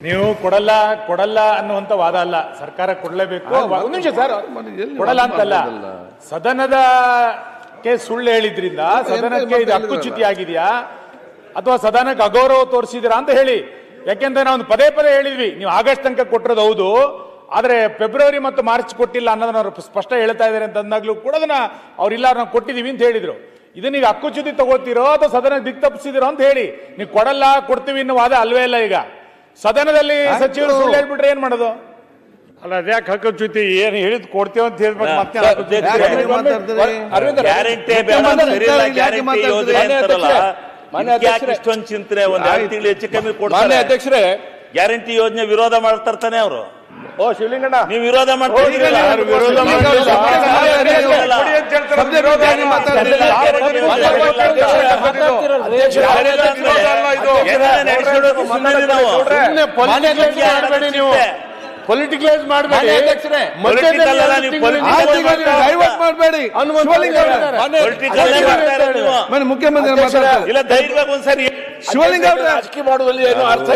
ನೀವು ಕೊಡಲ್ಲ ಕೊಡಲ್ಲ ಅನ್ನುವಂತ ವಾದ ಅಲ್ಲ. ಸರ್ಕಾರ ಕೊಡಲೇಬೇಕು. ಒಂದು ನಿಮಿಷ ಸರ್ ಕೊಡಲ್ಲ ಅಂತಲ್ಲ. ಸದನದ ಸದನದಕ್ಕೆ ಸುಳ್ಳು ಹೇಳಿದ್ರಿಂದ ಸದನಕ್ಕೆ ಇದು ಹಕ್ಕುಚ್ಯುತಿ ಆಗಿದೆಯಾ? ಅಥವಾ ಸದನಕ್ಕೆ ಅಗೌರವ ತೋರಿಸಿದಿರಾ ಅಂತ ಹೇಳಿ. ಯಾಕೆಂದ್ರೆ ನಾವು ಪದೇ ಪದೇ ಹೇಳಿದ್ವಿ. ನೀವು ಆಗಸ್ಟ್ ತನಕ ಕೊಟ್ಟಿರೋದು ಹೌದು. ಆದ್ರೆ ಫೆಬ್ರವರಿ ಮತ್ತು ಮಾರ್ಚ್ ಕೊಟ್ಟಿಲ್ಲ ಅನ್ನೋದನ್ನ ಅವ್ರು ಸ್ಪಷ್ಟ ಹೇಳ್ತಾ ಇದ್ದಾರೆ ಅಂತ ಅಂದಾಗ್ಲೂ ಕೂಡ ಅದನ್ನ ಅವ್ರಿಲ್ಲ ನಾವು ಕೊಟ್ಟಿದೀವಿ ಅಂತ ಹೇಳಿದ್ರು. ಇದನ್ನ ಈಗ ಹಕ್ಕುಚ್ಯುತಿ ತಗೋತೀರೋ ಅಥವಾ ಸದನ ದಿಕ್ ತಪ್ಪಿಸಿದಿರೋ ಅಂತ ಹೇಳಿ. ನೀವು ಕೊಡಲ್ಲ ಕೊಡ್ತೀವಿ ಅನ್ನೋ ವಾದ ಅಲ್ವೇ ಇಲ್ಲ ಈಗ. ಸದನದಲ್ಲಿ ಸಚಿವರು ಸುಳ್ಳು ಹೇಳ್ಬಿಟ್ರೆ ಏನ್ ಮಾಡೋದು ಅಲ್ಲ ಅದ್ಯಾಕೆ ಜೊತೆ ಏನ್ ಹೇಳಿದ್ ಕೊಡ್ತೇವೆ ಅಂತ ಹೇಳ್ಬೇಕು ಮತ್ತೆ ಯಾಕೆ ನೀವು? ಅರವಿಂದ್ ಗ್ಯಾರಂಟಿ ಬೇಡ? ಯೋಜನೆ ಅಂತಾರಲ್ಲ ಮಾನ್ಯ ಇದಕ್ಕೆ ಯಾಕೆ ಅಧ್ಯಕ್ಷರೇ. ಇಷ್ಟೊಂದು ಚಿಂತನೆ ಒಂದ್ ಎರಡು ಆಯ್ತು. ತಿಂಗಳು ಹೆಚ್ಚು ಕಮ್ಮಿ ಮಾನ್ಯ ಕೊಡ್ತಾರೆ ಅಧ್ಯಕ್ಷರೇ ಗ್ಯಾರಂಟಿ ಯೋಜನೆ ವಿರೋಧ ಮಾಡ್ತಾರ್ತಾನೆ ಅವರು ಓ ಶಿವಲಿಂಗಣ್ಣ ನೀವು ವಿರೋಧ ಮಾಡ್ತಾ ಈಗ ಇದ್ದೀರಲ್ಲ? ಯಾರು ವಿರೋಧ ಮಾಡ್ತಾ ಇದ್ದೀರಲ್ಲ? ಕೊಡಿ ಅಂತ ಹೇಳ್ತಾರೆ, ಸಬ್ಜೆಕ್ಟ್ ವಿರೋಧ ಬಗ್ಗೆ ಮಾತಾಡ್ತೀರಿ. ನಾವು. ಪೊಲಿಟಿಕಲೈಸ್ ಮಾಡಬೇಡಿ ಡೈವರ್ಟ್ ಮಾಡಬೇಡಿ. ಮುಖ್ಯಮಂತ್ರಿ ಶಿವಲಿಂಗ ಅವರ ರಾಜಕೀಯ ಮಾಡುವಲ್ಲಿ ಏನು ಅರ್ಥ?